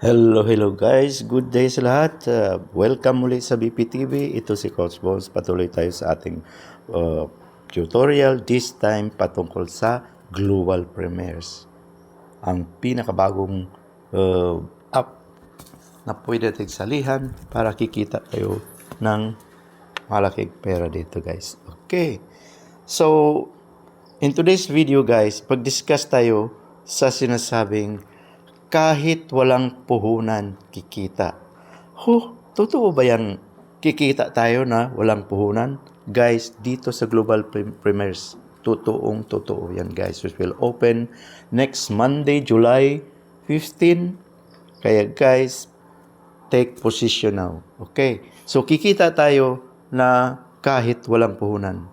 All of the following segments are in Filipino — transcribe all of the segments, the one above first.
Hello, hello guys. Good day sa lahat. Uh, welcome muli sa BPTV. Ito si Coach Bones. Patuloy tayo sa ating uh, tutorial. This time patungkol sa Global Premieres. Ang pinakabagong uh, app na pwede natin salihan para kikita tayo ng malaking pera dito guys. Okay. So, in today's video guys, pag-discuss tayo sa sinasabing kahit walang puhunan, kikita. Ho, totoo ba yan? Kikita tayo na walang puhunan? Guys, dito sa Global Premiers, totoong totoo yan guys. Which will open next Monday, July 15. Kaya guys, take position now. Okay? So, kikita tayo na kahit walang puhunan.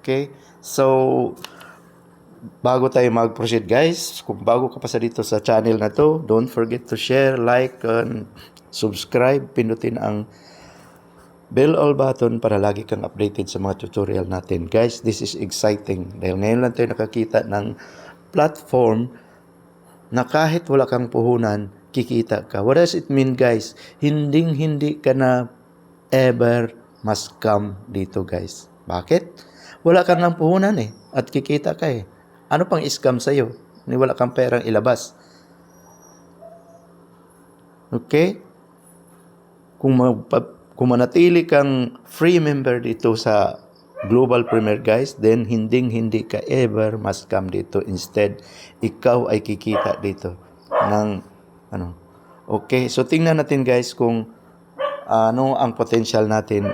Okay? So, bago tayo mag-proceed guys, kung bago ka pa sa dito sa channel na to, don't forget to share, like, and subscribe. Pindutin ang bell all button para lagi kang updated sa mga tutorial natin. Guys, this is exciting dahil ngayon lang tayo nakakita ng platform na kahit wala kang puhunan, kikita ka. What does it mean guys? Hinding hindi ka na ever must come dito guys. Bakit? Wala kang ng puhunan eh at kikita ka eh. Ano pang scam sa'yo? Ni wala kang perang ilabas. Okay? Kung, magpa- kung manatili kang free member dito sa Global Premier guys, then hinding hindi ka ever must come dito. Instead, ikaw ay kikita dito ng ano. Okay, so tingnan natin guys kung ano ang potential natin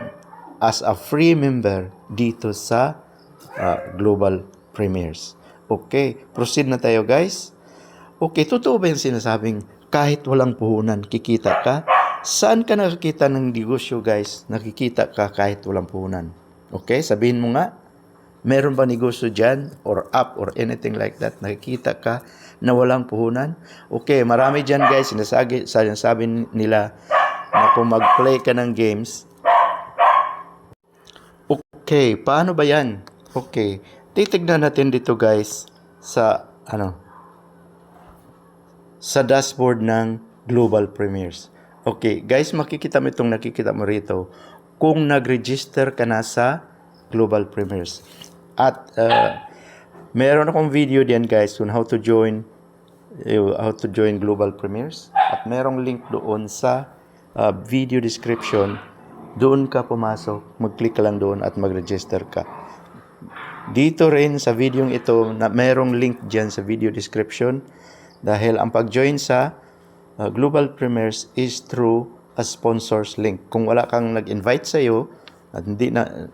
as a free member dito sa uh, Global Premiers. Okay, proceed na tayo guys. Okay, totoo ba yung sinasabing kahit walang puhunan, kikita ka? Saan ka nakakita ng negosyo guys? Nakikita ka kahit walang puhunan. Okay, sabihin mo nga, meron ba negosyo dyan or app or anything like that? Nakikita ka na walang puhunan? Okay, marami dyan guys, sinasabi, sinasabi nila na kung mag-play ka ng games, Okay, paano ba yan? Okay, titignan natin dito guys sa ano sa dashboard ng Global Premiers. Okay, guys, makikita mo itong nakikita mo rito kung nag-register ka na sa Global Premiers. At uh, meron akong video diyan guys on how to join uh, how to join Global Premiers at merong link doon sa uh, video description doon ka pumasok, mag-click ka lang doon at mag-register ka. Dito rin sa video ito, na merong link dyan sa video description dahil ang pag-join sa uh, Global Premiers is through a sponsors link. Kung wala kang nag-invite sa iyo at hindi na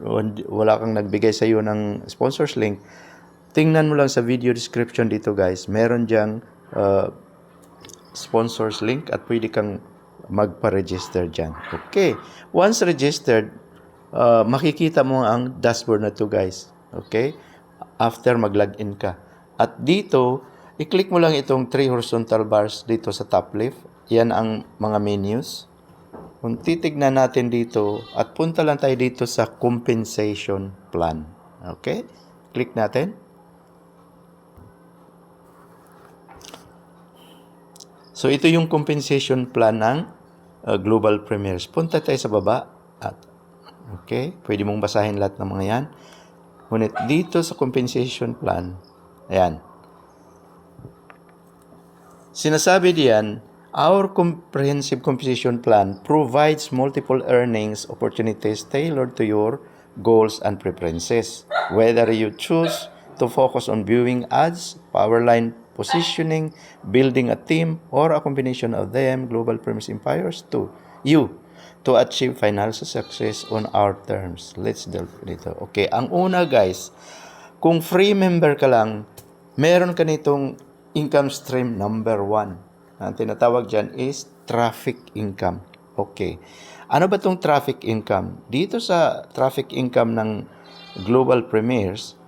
wala kang nagbigay sa iyo ng sponsors link, tingnan mo lang sa video description dito guys. Meron diyang uh, sponsors link at pwede kang magpa-register dyan. Okay. Once registered, uh, makikita mo ang dashboard na to guys. Okay? After mag-login ka. At dito, i-click mo lang itong three horizontal bars dito sa top left. Yan ang mga menus. Kung titignan natin dito, at punta lang tayo dito sa compensation plan. Okay? Click natin. So, ito yung compensation plan ng uh, Global Premiers. Punta tayo sa baba. At, okay? Pwede mong basahin lahat ng mga yan. Ngunit dito sa compensation plan, ayan. Sinasabi diyan, our comprehensive compensation plan provides multiple earnings opportunities tailored to your goals and preferences. Whether you choose to focus on viewing ads, powerline positioning, building a team, or a combination of them, Global Premise empowers to you to achieve financial success on our terms. Let's delve dito. Okay, ang una guys, kung free member ka lang, meron ka nitong income stream number one. Ang tinatawag dyan is traffic income. Okay. Ano ba itong traffic income? Dito sa traffic income ng Global Premiers,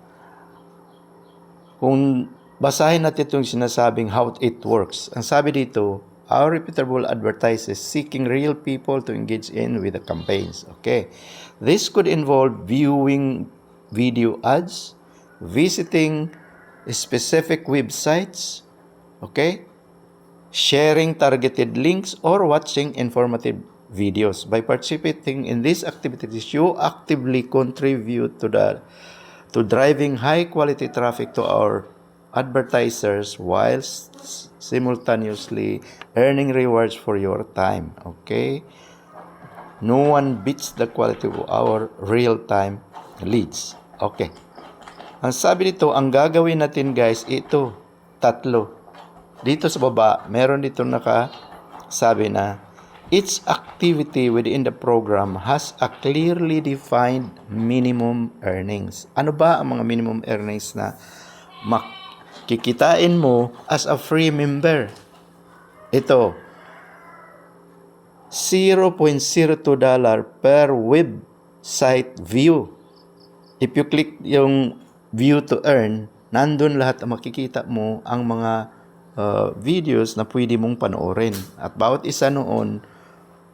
kung basahin natin itong sinasabing how it works. Ang sabi dito, our reputable advertisers seeking real people to engage in with the campaigns. Okay. This could involve viewing video ads, visiting specific websites, okay? sharing targeted links, or watching informative videos. By participating in these activities, you actively contribute to the to driving high quality traffic to our advertisers while s- simultaneously earning rewards for your time. Okay? No one beats the quality of our real-time leads. Okay. Ang sabi dito, ang gagawin natin guys, ito, tatlo. Dito sa baba, meron dito naka sabi na each activity within the program has a clearly defined minimum earnings. Ano ba ang mga minimum earnings na makikitain mo as a free member? Ito, 0.02 dollar per website view. If you click yung view to earn, nandun lahat ang makikita mo ang mga uh, videos na pwede mong panoorin. At bawat isa noon,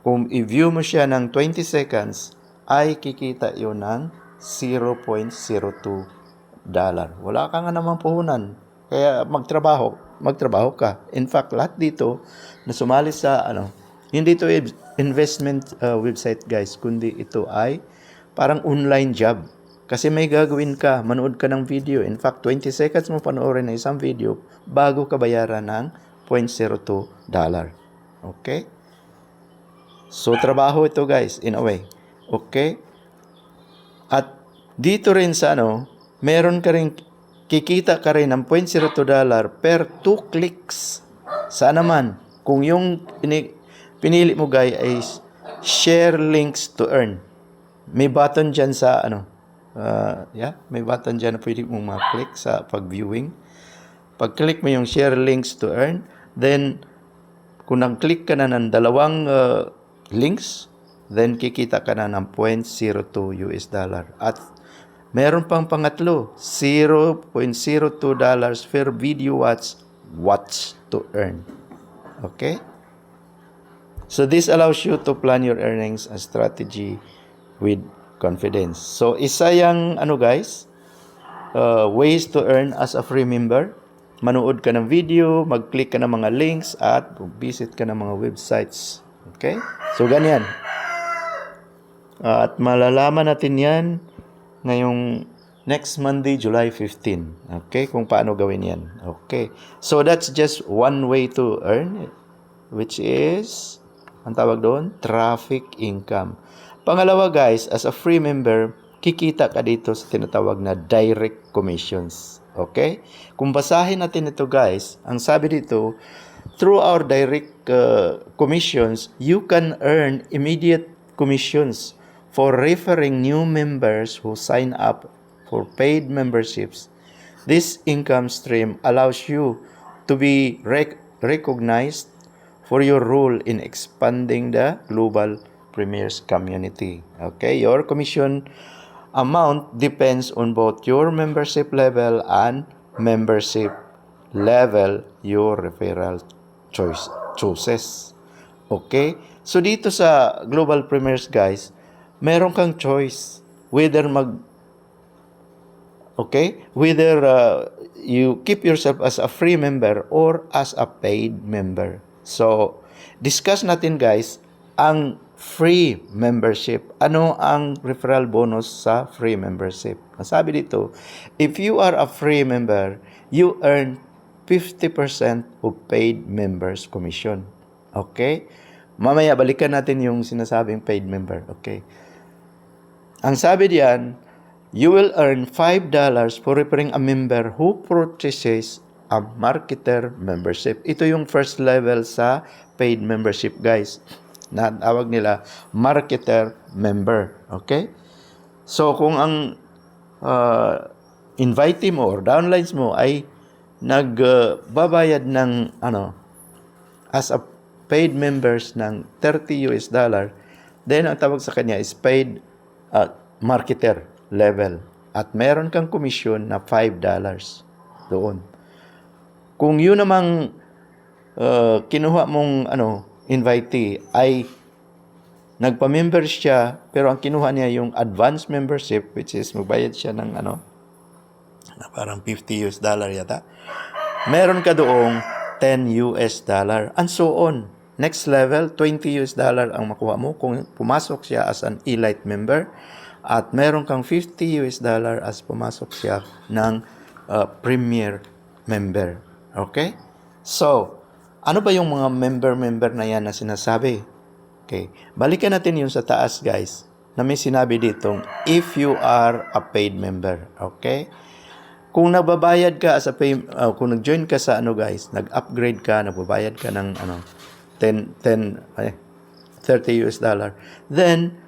kung i-view mo siya ng 20 seconds, ay kikita yun ng 0.02 dollar. Wala ka nga naman puhunan. Kaya magtrabaho, magtrabaho ka. In fact, lahat dito na sumali sa ano, hindi ito investment uh, website guys, kundi ito ay parang online job. Kasi may gagawin ka, manood ka ng video. In fact, 20 seconds mo panoorin na isang video bago ka bayaran ng 0.02 dollar. Okay? So, trabaho ito guys, in a way. Okay? At dito rin sa ano, meron ka rin, kikita ka rin ng 0.02 dollar per 2 clicks. Sana man, kung yung ini- pinili mo guys ay share links to earn. May button dyan sa ano, uh, yeah, may button dyan na pwede mong ma-click sa pag-viewing. Pag-click mo yung share links to earn, then kung nag-click ka na ng dalawang uh, links, then kikita ka na ng 0.02 US dollar. At meron pang pangatlo, 0.02 dollars per video watch, watch to earn. Okay? So this allows you to plan your earnings and strategy with confidence. So isa yung ano guys, uh, ways to earn as a free member. Manood ka ng video, mag-click ka ng mga links at visit ka ng mga websites. Okay? So ganyan. at malalaman natin yan ngayong next Monday, July 15. Okay? Kung paano gawin yan. Okay. So that's just one way to earn which is ang tawag doon, traffic income. Pangalawa guys, as a free member, kikita ka dito sa tinatawag na direct commissions. Okay? Kung basahin natin ito guys, ang sabi dito, through our direct uh, commissions, you can earn immediate commissions for referring new members who sign up for paid memberships. This income stream allows you to be rec- recognized for your role in expanding the global premiers community. Okay, your commission amount depends on both your membership level and membership level your referral choice chooses. Okay? So dito sa Global Premiers guys, meron kang choice whether mag Okay? Whether uh, you keep yourself as a free member or as a paid member. So, discuss natin guys ang free membership. Ano ang referral bonus sa free membership? Sabi dito, if you are a free member, you earn 50% of paid members commission. Okay? Mamaya balikan natin yung sinasabing paid member. Okay? Ang sabi diyan, you will earn $5 for referring a member who purchases a marketer membership. Ito yung first level sa paid membership, guys. Na tawag nila marketer member. Okay? So, kung ang uh, invitee mo or downlines mo ay nagbabayad uh, ng ano as a paid members ng 30 US dollar, then ang tawag sa kanya is paid uh, marketer level. At meron kang komisyon na $5 doon. Kung yun namang uh, kinuha mong ano, invitee ay nagpa-member siya pero ang kinuha niya yung advance membership which is magbayad siya ng ano parang 50 US dollar yata. Meron ka doong 10 US dollar, and so on. Next level, 20 US dollar ang makuha mo kung pumasok siya as an elite member at meron kang 50 US dollar as pumasok siya ng uh, premier member. Okay? So, ano ba yung mga member-member na yan na sinasabi? Okay. Balikan natin yung sa taas, guys, na may sinabi ditong if you are a paid member. Okay? Kung nagbabayad ka as a pay, uh, kung nag-join ka sa ano guys, nag-upgrade ka, nagbabayad ka ng ano 10 10 ay, 30 US dollar. Then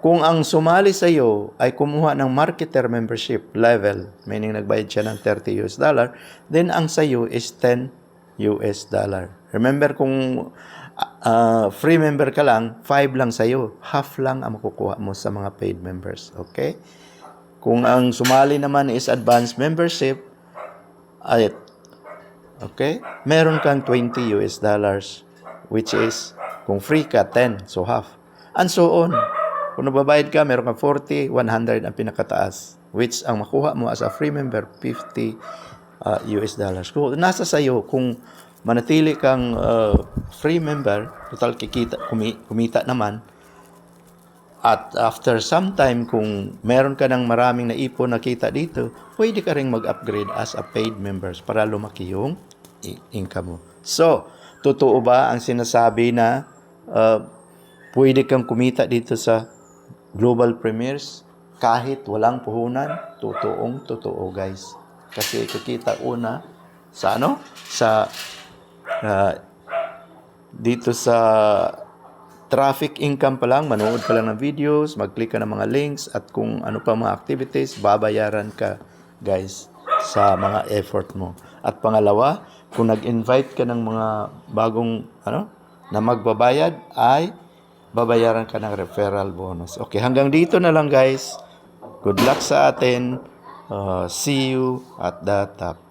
kung ang sumali sa iyo ay kumuha ng marketer membership level, meaning nagbayad siya ng 30 US dollar, then ang sa iyo is 10 US dollar. Remember kung uh, free member ka lang, 5 lang sa iyo, half lang ang makukuha mo sa mga paid members, okay? Kung ang sumali naman is advanced membership, ay okay, meron kang 20 US dollars which is kung free ka 10, so half. And so on. Kung nababayad ka, meron kang 40, 100 ang pinakataas which ang makuha mo as a free member 50 uh, US dollars. Kung nasa sa iyo kung manatili kang uh, free member, total kikita kumi, kumita naman at after some time, kung meron ka ng maraming naipon na kita dito, pwede ka rin mag-upgrade as a paid members para lumaki yung income mo. So, totoo ba ang sinasabi na uh, pwede kang kumita dito sa global premiers kahit walang puhunan? Totoong totoo, guys. Kasi kikita una sa ano? Sa uh, dito sa traffic income pa lang, manood ka lang ng videos, mag-click ka ng mga links, at kung ano pa mga activities, babayaran ka, guys, sa mga effort mo. At pangalawa, kung nag-invite ka ng mga bagong, ano, na magbabayad, ay babayaran ka ng referral bonus. Okay, hanggang dito na lang, guys. Good luck sa atin. Uh, see you at the top.